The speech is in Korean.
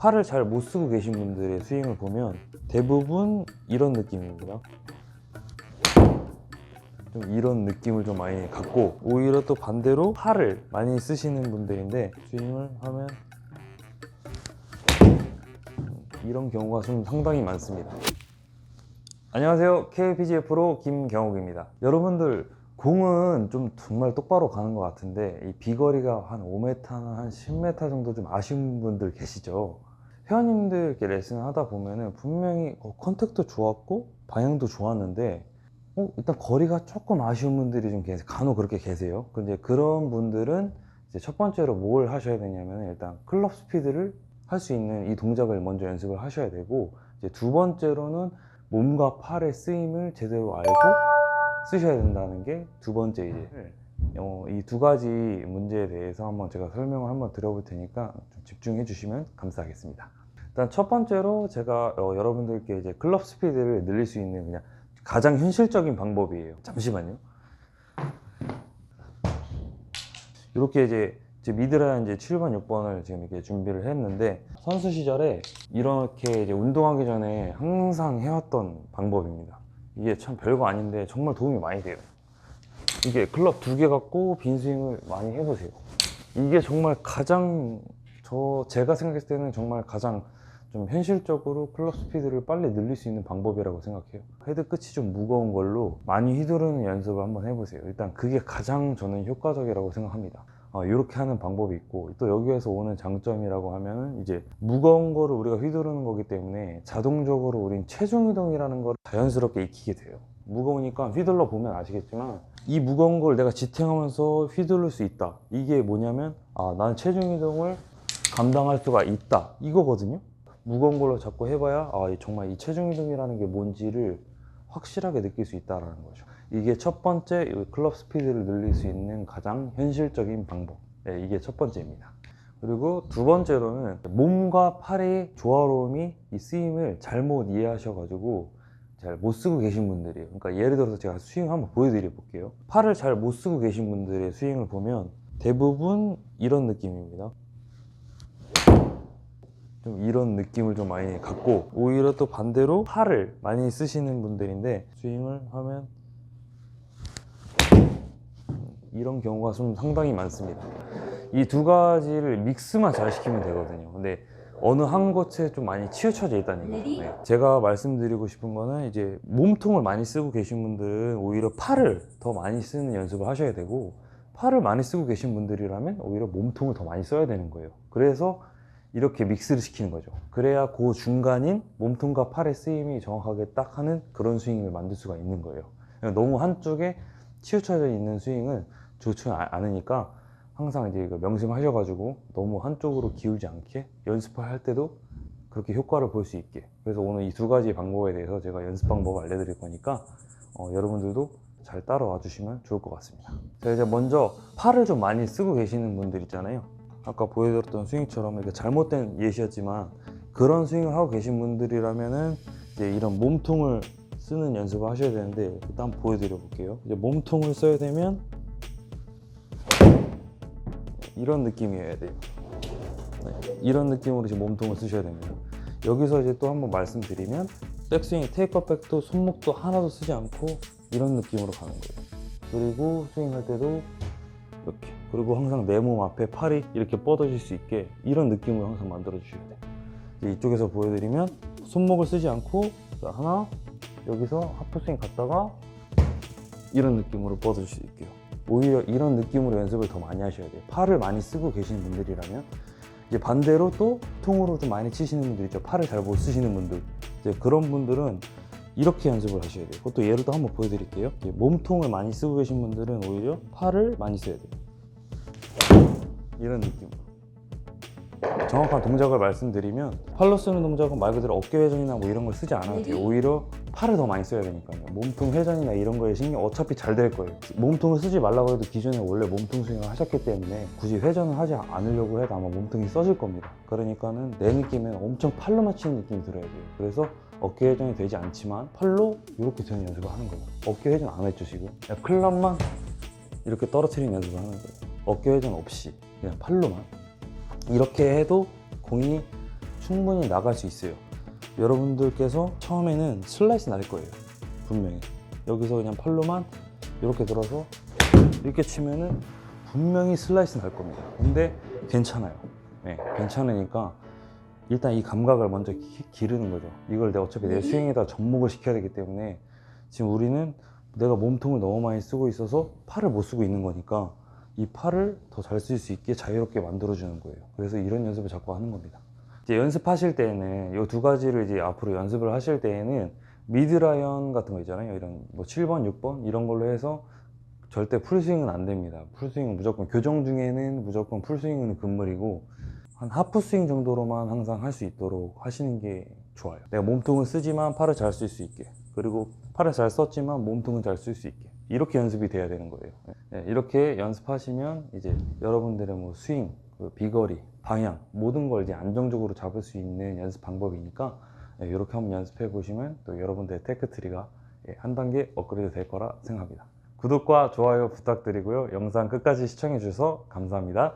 팔을 잘 못 쓰고 계신 분들의 스윙을 보면 대부분 이런 느낌입니다. 좀 이런 느낌을 좀 많이 갖고 오히려 또 반대로 팔을 많이 쓰시는 분들인데 스윙을 하면 이런 경우가 좀 상당히 많습니다. 안녕하세요. KPGA 프로 김경욱입니다. 여러분들 공은 좀 정말 똑바로 가는 것 같은데 이 비거리가 한 5m나 한 10m 정도 좀 아쉬운 분들 계시죠. 회원님들 이렇게 레슨을 하다 보면은 분명히 어, 컨택도 좋았고 방향도 좋았는데 어, 일단 거리가 조금 아쉬운 분들이 좀 계세요. 간혹 그렇게 계세요. 근데 그런 분들은 이제 첫 번째로 뭘 하셔야 되냐면 일단 클럽 스피드를 할 수 있는 이 동작을 먼저 연습을 하셔야 되고 이제 두 번째로는 몸과 팔의 쓰임을 제대로 알고 쓰셔야 된다는 게 두 번째 이제 어, 이 두 가지 문제에 대해서 한번 제가 설명을 한번 드려볼 테니까 좀 집중해 주시면 감사하겠습니다. 일단 첫 번째로 제가 어, 여러분들께 이제 클럽 스피드를 늘릴 수 있는 그냥 가장 현실적인 방법이에요. 잠시만요. 이렇게 이제 제 미드라인 이제 7번, 6번을 지금 이렇게 준비를 했는데 선수 시절에 이렇게 이제 운동하기 전에 항상 해왔던 방법입니다. 이게 참 별거 아닌데 정말 도움이 많이 돼요. 이게 클럽 두 개 갖고 빈 스윙을 많이 해보세요. 이게 정말 가장 저 제가 생각했을 때는 정말 가장 좀 현실적으로 클럽 스피드를 빨리 늘릴 수 있는 방법이라고 생각해요. 헤드 끝이 좀 무거운 걸로 많이 휘두르는 연습을 한번 해보세요. 일단 그게 가장 저는 효과적이라고 생각합니다. 어, 이렇게 하는 방법이 있고 또 여기에서 오는 장점이라고 하면은 이제 무거운 거를 우리가 휘두르는 거기 때문에 자동적으로 우린 체중 이동이라는 걸 자연스럽게 익히게 돼요. 무거우니까 휘둘러 보면 아시겠지만 이 무거운 걸 내가 지탱하면서 휘두를 수 있다. 이게 뭐냐면 아, 난 체중 이동을 감당할 수가 있다. 이거거든요. 무거운 걸로 자꾸 해봐야 아, 이- 정말 이 체중 이동이라는 게 뭔지를 확실하게 느낄 수 있다라는 거죠. 이게 첫 번째 이 클럽 스피드를 늘릴 수 있는 가장 현실적인 방법. 네, 이게 첫 번째입니다. 그리고 두 번째로는 몸과 팔의 조화로움이 이 쓰임을 잘못 이해하셔가지고 잘 못 쓰고 계신 분들이에요. 그러니까 예를 들어서 제가 스윙 한번 보여드려 볼게요. 팔을 잘 못 쓰고 계신 분들의 스윙을 보면 대부분 이런 느낌입니다. 좀 이런 느낌을 좀 많이 갖고 오히려 또 반대로 팔을 많이 쓰시는 분들인데 스윙을 하면 이런 경우가 좀 상당히 많습니다. 이 두 가지를 믹스만 잘 시키면 되거든요. 근데 어느 한 곳에 좀 많이 치우쳐져 있다는 거예요. 네. 제가 말씀드리고 싶은 거는 이제 몸통을 많이 쓰고 계신 분들은 오히려 팔을 더 많이 쓰는 연습을 하셔야 되고 팔을 많이 쓰고 계신 분들이라면 오히려 몸통을 더 많이 써야 되는 거예요. 그래서 이렇게 믹스를 시키는 거죠. 그래야 그 중간인 몸통과 팔의 쓰임이 정확하게 딱 하는 그런 스윙을 만들 수가 있는 거예요. 너무 한쪽에 치우쳐져 있는 스윙은 좋지 아- 않으니까 항상 이제 명심하셔가지고 너무 한쪽으로 기울지 않게 연습을 할 때도 그렇게 효과를 볼 수 있게. 그래서 오늘 이 두 가지 방법에 대해서 제가 연습 방법을 알려드릴 거니까 어, 여러분들도 잘 따라와 주시면 좋을 것 같습니다. 자, 이제 먼저 팔을 좀 많이 쓰고 계시는 분들 있잖아요. 아까 보여드렸던 스윙처럼 이렇게 잘못된 예시였지만 그런 스윙을 하고 계신 분들이라면은 이제 이런 몸통을 쓰는 연습을 하셔야 되는데 일단 보여드려 볼게요. 이제 몸통을 써야 되면 이런 느낌이어야 돼요. 네, 이런 느낌으로 지금 몸통을 쓰셔야 됩니다. 여기서 이제 또 한번 말씀드리면 백스윙 테이퍼 백도 손목도 하나도 쓰지 않고 이런 느낌으로 가는 거예요. 그리고 스윙할 때도 이렇게 그리고 항상 내 몸 앞에 팔이 이렇게 뻗어질 수 있게 이런 느낌으로 항상 만들어 주셔야 돼요. 이쪽에서 보여드리면 손목을 쓰지 않고 자, 하나 여기서 하프스윙 갔다가 이런 느낌으로 뻗을 수 있게요. 오히려 이런 느낌으로 연습을 더 많이 하셔야 돼요. 팔을 많이 쓰고 계신 분들이라면 이제 반대로 또 통으로 좀 많이 치시는 분들 있죠. 팔을 잘 못 쓰시는 분들 이제 그런 분들은 이렇게 연습을 하셔야 돼요. 그것도 예를 들어 한번 보여드릴게요. 몸통을 많이 쓰고 계신 분들은 오히려 팔을 많이 써야 돼요. 이런 느낌으로. 정확한 동작을 말씀드리면 팔로 쓰는 동작은 말 그대로 어깨 회전이나 뭐 이런 걸 쓰지 않아도 돼요. 오히려 팔을 더 많이 써야 되니까요. 몸통 회전이나 이런 거에 신경 어차피 잘 될 거예요. 몸통을 쓰지 말라고 해도 기존에 원래 몸통 스윙을 하셨기 때문에 굳이 회전을 하지 않으려고 해도 아마 몸통이 써질 겁니다. 그러니까는 내 느낌에는 엄청 팔로 맞히는 느낌이 들어야 돼요. 그래서 어깨 회전이 되지 않지만 팔로 이렇게 되는 연습을 하는 거예요. 어깨 회전 안 했죠 지금? 클럽만 이렇게 떨어뜨리는 연습을 하는 거예요. 어깨 회전 없이 그냥 팔로만 이렇게 해도 공이 충분히 나갈 수 있어요. 여러분들께서 처음에는 슬라이스 날 거예요. 분명히. 여기서 그냥 팔로만 이렇게 들어서 이렇게 치면은 분명히 슬라이스 날 겁니다. 근데 괜찮아요. 네, 괜찮으니까 일단 이 감각을 먼저 기, 기르는 거죠. 이걸 내가 어차피 내 스윙에다 접목을 시켜야 되기 때문에 지금 우리는 내가 몸통을 너무 많이 쓰고 있어서 팔을 못 쓰고 있는 거니까 이 팔을 더 잘 쓸 수 있게 자유롭게 만들어주는 거예요. 그래서 이런 연습을 자꾸 하는 겁니다. 이제 연습하실 때는 이 두 가지를 이제 앞으로 연습을 하실 때에는 미드라이언 같은 거 있잖아요. 이런 뭐 7번, 6번 이런 걸로 해서 절대 풀스윙은 안 됩니다. 풀스윙은 무조건 교정 중에는 무조건 풀스윙은 금물이고 한 하프 스윙 정도로만 항상 할 수 있도록 하시는 게 좋아요. 내가 몸통을 쓰지만 팔을 잘 쓸 수 있게 그리고 팔을 잘 썼지만 몸통은 잘 쓸 수 있게 이렇게 연습이 돼야 되는 거예요. 네, 이렇게 연습하시면 이제 여러분들의 뭐 스윙, 그 비거리, 방향 모든 걸 이제 안정적으로 잡을 수 있는 연습 방법이니까 네, 이렇게 한번 연습해 보시면 또 여러분들의 테크트리가 예, 한 단계 업그레이드 될 거라 생각합니다. 구독과 좋아요 부탁드리고요. 영상 끝까지 시청해 주셔서 감사합니다.